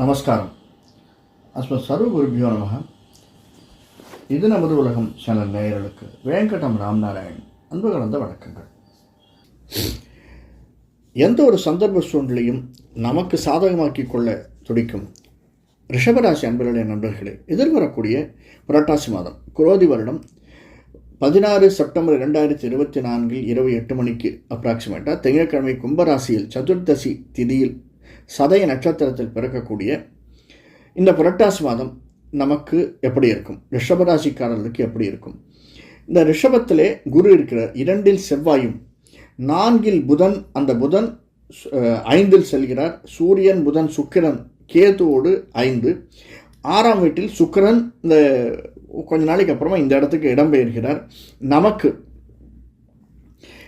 நமஸ்காரம். அஸ்ம சர்வ குருபியோ நமக இது நமது உலகம் சேனல் நேயர்களுக்கு வேங்கடம் ராம்நாராயண் அன்பு கலந்த வணக்கங்கள். எந்த ஒரு சந்தர்ப்ப சூழ்நிலையும் நமக்கு சாதகமாக்கிக் கொள்ள துடிக்கும் ரிஷபராசி அன்பர்களே நண்பர்களே எதிர்வரக்கூடிய புரட்டாசி மாதம் குரோதி வருடம் பதினாறு செப்டம்பர் ரெண்டாயிரத்தி இருபத்தி நான்கில் இரவு எட்டு மணிக்கு அப்ராக்சிமேட்டாக திங்கட்கிழமை கும்பராசியில் சதுர்தசி திதியில் சதய நட்சத்திரத்தில் பிறக்கக்கூடிய இந்த புரட்டாசி மாதம் நமக்கு எப்படி இருக்கும்? ரிஷபராசிக்காரர்களுக்கு எப்படி இருக்கும்? இந்த ரிஷபத்திலே குரு இருக்கிறார் இரண்டில் செவ்வாயும் நான்கில் புதன் அந்த புதன் ஐந்தில் செல்கிறார். சூரியன் புதன் சுக்கிரன் கேதுவோடு ஐந்து. ஆறாம் வீட்டில் சுக்கிரன் இந்த கொஞ்ச நாளைக்கு அப்புறமா இந்த இடத்துக்கு இடம்பெயர்கிறார். நமக்கு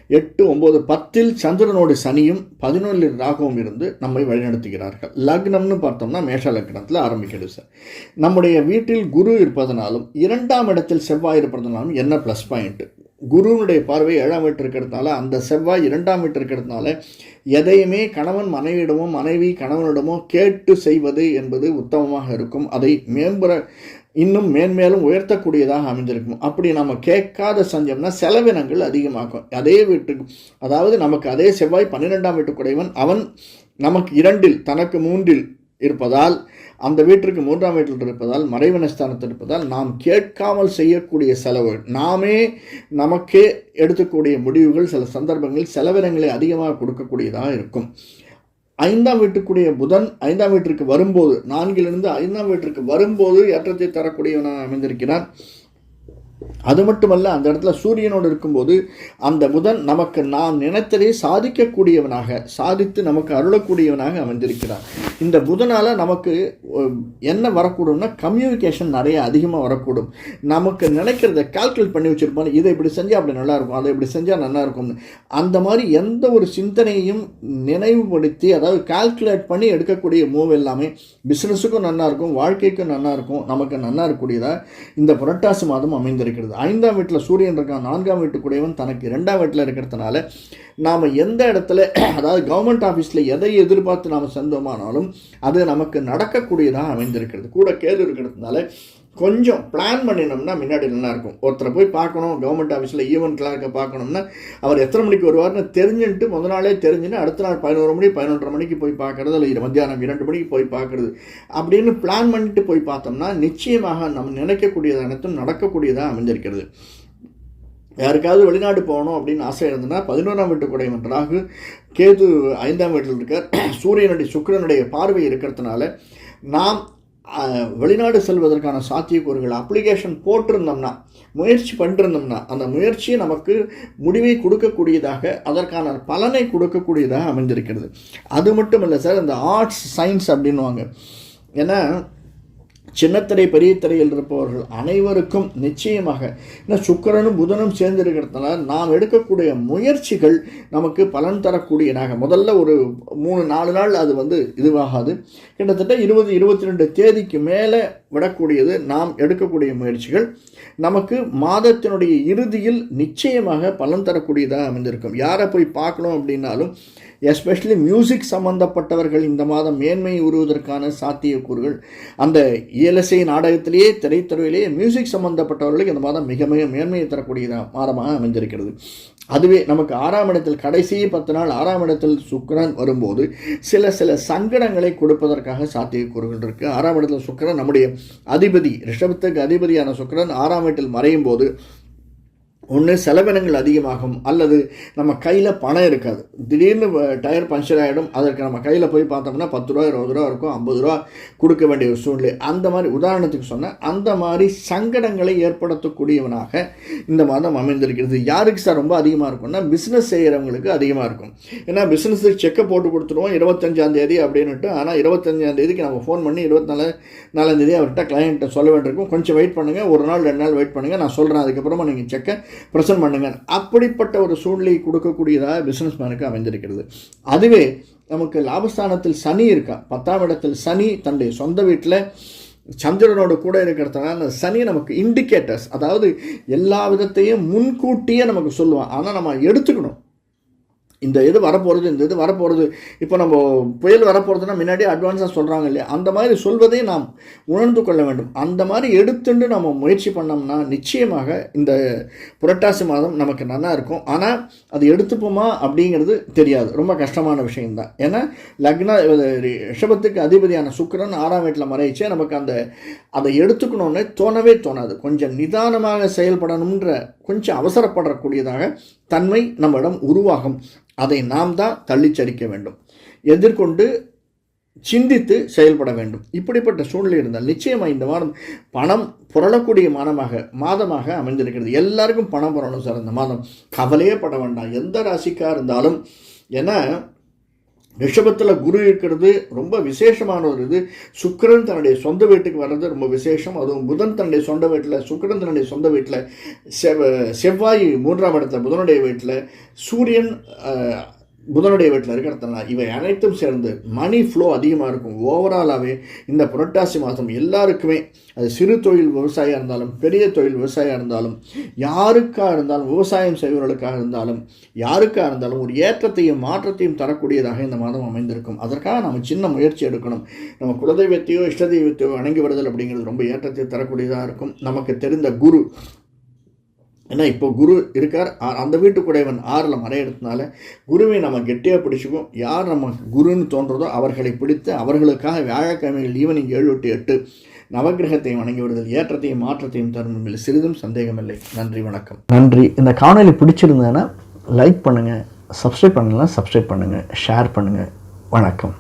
எட்டு ஒம்பது பத்தில் சந்திரனோடு சனியும் பதினொன்றில் ராகவும் இருந்து நம்மை வழிநடத்துகிறார்கள். லக்னம்னு பார்த்தோம்னா மேஷ லக்னத்தில் ஆரம்பிக்கிறது சார். நம்முடைய வீட்டில் குரு இருப்பதனாலும் இரண்டாம் இடத்தில் செவ்வாய் இருப்பதனாலும் என்ன ப்ளஸ் பாயிண்ட்டு குருவினுடைய பார்வை ஏழாம் வீட்டு இருக்கிறதுனால அந்த செவ்வாய் இரண்டாம் வீட்டு இருக்கிறதுனால எதையுமே கணவன் மனைவியிடமோ மனைவி கணவனிடமோ கேட்டு செய்வது என்பது உத்தமமாக இருக்கும். அதை மேம்பட இன்னும் மேன்மேலும் உயர்த்தக்கூடியதாக அமைஞ்சிருக்கும் அப்படி நம்ம கேட்காத செஞ்சோம்னா செலவினங்கள் அதிகமாகும். அதே வீட்டுக்கு அதாவது நமக்கு அதே செவ்வாய் பன்னிரெண்டாம் வீட்டுக்குடையவன் அவன் நமக்கு இரண்டில் தனக்கு மூன்றில் இருப்பதால் அந்த வீட்டிற்கு மூன்றாம் வீட்டில் இருப்பதால் மறைவனஸ்தானத்தில் இருப்பதால் நாம் கேட்காமல் செய்யக்கூடிய செலவு நாமே நமக்கே எடுத்துக்கூடிய முடிவுகள் சில சந்தர்ப்பங்களில் செலவினங்களை அதிகமாக கொடுக்கக்கூடியதாக இருக்கும். ஐந்தாம் வீட்டுக்குரிய புதன் ஐந்தாம் வீட்டிற்கு வரும்போது நான்கிலிருந்து ஐந்தாம் வீட்டிற்கு வரும்போது ஏற்றத்தை தரக்கூடியவனாக அமைந்திருக்கிறான். அது மட்டுமல்ல அந்த இடத்துல சூரியனோடு இருக்கும்போது அந்த புதன் நமக்கு நாம் நினைத்ததே சாதிக்கக்கூடியவனாக சாதித்து நமக்கு அருளக்கூடியவனாக அமைந்திருக்கிறான் இந்த புதனால் நமக்கு என்ன வரக்கூடும்னா கம்யூனிகேஷன் நிறைய அதிகமாக வரக்கூடும். நமக்கு நினைக்கிறத கால்குலேட் பண்ணி வச்சுருப்போம். இதை இப்படி செஞ்சால் அப்படி நல்லாயிருக்கும் அதை இப்படி செஞ்சால் நல்லாயிருக்கும்னு அந்த மாதிரி எந்த ஒரு சிந்தனையும் நினைவுபடுத்தி அதாவது கால்குலேட் பண்ணி எடுக்கக்கூடிய மூவ் எல்லாமே பிஸ்னஸுக்கும் நல்லாயிருக்கும் வாழ்க்கைக்கும் நல்லா இருக்கும் நமக்கு நல்லா இருக்கக்கூடியதாக இந்த புரட்டாசி மாதம் இருக்கிறது. ஐந்தாம் வீட்டில் சூரியன் இருக்கான் நான்காம் வீட்டுக்குடையவன் தனக்கு ரெண்டாம் வீட்டில் இருக்கிறதுனால நாம் எந்த இடத்துல அதாவது கவர்மெண்ட் ஆஃபீஸில் எதை எதிர்பார்த்து நாம் சென்றோமானாலும் அது நமக்கு நடக்கக்கூடியதாக அமைந்திருக்கிறது. கூட கேது இருக்கிறதுனால கொஞ்சம் பிளான் பண்ணினோம்னா முன்னாடி நல்லாயிருக்கும். ஒருத்தரை போய் பார்க்கணும் கவர்மெண்ட் ஆஃபீஸில் ஈவெண்ட் கிளார்க்கை பார்க்கணும்னா அவர் எத்தனை மணிக்கு வருவார்னு தெரிஞ்சுட்டு முத நாளே தெரிஞ்சுன்னு அடுத்த நாள் பதினோரு மணி பதினொன்றரை மணிக்கு போய் பார்க்கறது இல்லை மத்தியானம் இரண்டு மணிக்கு போய் பார்க்குறது அப்படின்னு பிளான் பண்ணிட்டு போய் பார்த்தோம்னா நிச்சயமாக நம்ம நினைக்கக்கூடியது அனைத்தும் நடக்கக்கூடியதாக அமைஞ்சிருக்கிறது. யாருக்காவது வெளிநாடு போகணும் அப்படின்னு ஆசை இருந்ததுன்னா பதினோராம் வீட்டு குடையவன் ராகு கேது ஐந்தாம் வீட்டில் இருக்கார். சூரியனுடைய சுக்கிரனுடைய பார்வை இருக்கிறதுனால நாம் வெளிநாடு செல்வதற்கான சாத்தியக்கூறுகள் அப்ளிகேஷன் போட்டிருந்தோம்னா முயற்சி பண்ணிருந்தோம்னா அந்த முயற்சியை நமக்கு முடிவை கொடுக்கக்கூடியதாக அதற்கான பலனை கொடுக்கக்கூடியதாக அமைந்திருக்கிறது. அது மட்டும் இல்லை சார் இந்த ஆர்ட்ஸ் சயின்ஸ் அப்படின்வாங்க ஏன்னா சின்னத்திரை பெரிய திரையில் இருப்பவர்கள் அனைவருக்கும் நிச்சயமாக ஏன்னா சுக்கரனும் புதனும் சேர்ந்திருக்கிறதுனால நாம் எடுக்கக்கூடிய முயற்சிகள் நமக்கு பலன் தரக்கூடியதாக. முதல்ல ஒரு மூணு நாலு நாள் அது வந்து இதுவாகாது. கிட்டத்தட்ட இருபது இருபத்தி ரெண்டு தேதிக்கு மேலே விடக்கூடியது நாம் எடுக்கக்கூடிய முயற்சிகள் நமக்கு மாதத்தினுடைய இறுதியில் நிச்சயமாக பலன் தரக்கூடியதாக அமைந்திருக்கும். யாரை போய் பார்க்கணும் அப்படின்னாலும் எஸ்பெஷலி மியூசிக் சம்பந்தப்பட்டவர்கள் இந்த மாதம் மேன்மை உருவதற்கான சாத்தியக்கூறுகள் அந்த இயலசை நாடகத்திலேயே திரைத்துறையிலேயே மியூசிக் சம்பந்தப்பட்டவர்களுக்கு இந்த மாதம் மிக மிக மேன்மையை தரக்கூடிய மாதமாக அமைந்திருக்கிறது. அதுவே நமக்கு ஆறாம் இடத்தில் கடைசி பத்து நாள் ஆறாம் இடத்தில் சுக்கரன் வரும்போது சில சில சங்கடங்களை கொடுப்பதற்காக சாத்தியக்கூறுகள் இருக்குது ஆறாம் இடத்தில் சுக்கரன் நம்முடைய அதிபதி ரிஷபத்துக்கு அதிபதியான சுக்கரன் ஆறாம் வீட்டில் மறையும் போது ஒன்று செலவினங்கள் அதிகமாகும் அல்லது நம்ம கையில் பணம் இருக்காது. திடீர்னு டயர் பஞ்சர் ஆகிடும் அதற்கு நம்ம கையில் போய் பார்த்தோம்னா பத்து ரூபா இருபது ரூபா இருக்கும் ஐம்பது ரூபா கொடுக்க வேண்டிய ஒரு சூழ்நிலை. அந்த மாதிரி உதாரணத்துக்கு சொன்னேன் அந்த மாதிரி சங்கடங்களை ஏற்படுத்தக்கூடியவனாக இந்த மாதம் அமைந்திருக்கிறது. யாருக்கு சார் ரொம்ப அதிகமாக இருக்கும்னா பிஸ்னஸ் செய்கிறவங்களுக்கு அதிகமாக இருக்கும். ஏன்னா பிஸ்னஸுக்கு செக்கை போட்டு கொடுத்துருவோம் இருபத்தஞ்சாந்தேதி அப்படின்னுட்டு. ஆனால் இருபத்தஞ்சாந்தேதிக்கு நம்ம ஃபோன் பண்ணி இருபத்தினாலு நாலாந்தேதி அவர்கிட்ட கிளையண்ட்டை சொல்ல வேண்டியிருக்கும். கொஞ்சம் வெயிட் பண்ணுங்கள் ஒரு நாள் ரெண்டு நாள் வெயிட் பண்ணுங்கள் நான் சொல்கிறேன் அதுக்கப்புறமா நீங்கள் செக்கை ப்ரெசென்ட் பண்ணுங்க. அப்படிப்பட்ட ஒரு சூழ்நிலை கொடுக்கக்கூடியதாக பிஸ்னஸ் மேனுக்கு அமைந்திருக்கிறது. அதுவே நமக்கு லாபஸ்தானத்தில் சனி இருக்கா? பத்தாம் இடத்தில் சனி தன்னுடைய சொந்த வீட்டில் சந்திரனோட கூட இருக்கிறதுனால அந்த சனி நமக்கு இண்டிகேட்டர்ஸ் அதாவது எல்லா விதத்தையும் முன்கூட்டியே நமக்கு சொல்லுவான். ஆனால் நம்ம எடுத்துக்கணும். இந்த இது வரப்போகிறது இந்த இது வரப்போகிறது இப்போ நம்ம புயல் வரப்போகிறதுனா முன்னாடியே அட்வான்ஸாக சொல்கிறாங்க இல்லையா? அந்த மாதிரி சொல்வதை நாம் உணர்ந்து கொள்ள வேண்டும். அந்த மாதிரி எடுத்துட்டு நம்ம முயற்சி பண்ணோம்னா நிச்சயமாக இந்த புரட்டாசி மாதம் நமக்கு நல்லா இருக்கும். ஆனால் அது எடுத்துப்போமா அப்படிங்கிறது தெரியாது. ரொம்ப கஷ்டமான விஷயம்தான். ஏன்னா லக்ன ரிஷபத்துக்கு அதிபதியான சுக்கிரன் ஆறாம் வீட்டில் மறைச்சே நமக்கு அந்த அதை எடுத்துக்கணும்னு தோணவே தோணாது. கொஞ்சம் நிதானமாக செயல்படணுன்ற கொஞ்சம் அவசரப்படக்கூடியதாக தன்மை நம்மிடம் உருவாகும். அதை நாம் தான் தள்ளிச்சடிக்க வேண்டும். எதிர்கொண்டு சிந்தித்து செயல்பட வேண்டும். இப்படிப்பட்ட சூழ்நிலை இருந்தால் நிச்சயமாக இந்த மாதம் பணம் புரளக்கூடிய மாதமாக மாதமாக அமைந்திருக்கிறது. எல்லாருக்கும் பணம் புரளும் சார். இந்த மாதம் கவலையே பட வேண்டாம். எந்த ராசிக்காக இருந்தாலும் ஏன்னா ரிஷபத்தில் குரு இருக்கிறது ரொம்ப விசேஷமான ஒரு இது சுக்கிரன் தன்னுடைய சொந்த வீட்டுக்கு வர்றது ரொம்ப விசேஷம். அதுவும் புதன் தன்னுடைய சொந்த வீட்டில் சுக்கரன் தன்னுடைய சொந்த வீட்டில் செவ் செவ்வாய் மூன்றாம் இடத்துல புதனுடைய வீட்டில் சூரியன் புதனுடைய வீட்டில் இருக்கிறதுனால இவை அனைத்தும் சேர்ந்து மணி ஃப்ளோ அதிகமாக இருக்கும். ஓவராலாகவே இந்த புரட்டாசி மாதம் எல்லாருக்குமே அது சிறு தொழில் விவசாயியாக இருந்தாலும் பெரிய தொழில் விவசாயியாக இருந்தாலும் யாருக்காக இருந்தாலும் விவசாயம் செய்பவர்களுக்காக இருந்தாலும் யாருக்காக இருந்தாலும் ஒரு ஏற்றத்தையும் மாற்றத்தையும் தரக்கூடியதாக இந்த மாதம் அமைந்திருக்கும். அதற்காக நம்ம சின்ன முயற்சி எடுக்கணும். நம்ம குலதெய்வத்தையோ இஷ்ட தெய்வத்தையோ வணங்கி வருதல் அப்படிங்கிறது ரொம்ப ஏற்றத்தை தரக்கூடியதாக இருக்கும். நமக்கு தெரிந்த குரு ஏன்னா இப்போ குரு இருக்கார். அந்த வீட்டுக்குடையவன் ஆறில் மறையிறதுனால குருவை நம்ம கெட்டியாக பிடிச்சிக்கும் யார் நம்ம குருன்னு தோன்றதோ அவர்களை பிடித்து அவர்களுக்காக வியாழக்கிழமைகள் ஈவினிங் ஏழு எட்டு எட்டு நவகிரகத்தையும் வணங்கி வருதல் ஏற்றத்தையும் மாற்றத்தையும் தரும் என்பதில் சிறிதும் சந்தேகமில்லை. நன்றி வணக்கம். நன்றி. இந்த காணொலி பிடிச்சிருந்தேன்னா லைக் பண்ணுங்கள் சப்ஸ்கிரைப் பண்ணலாம் சப்ஸ்கிரைப் பண்ணுங்கள் ஷேர் பண்ணுங்கள் வணக்கம்.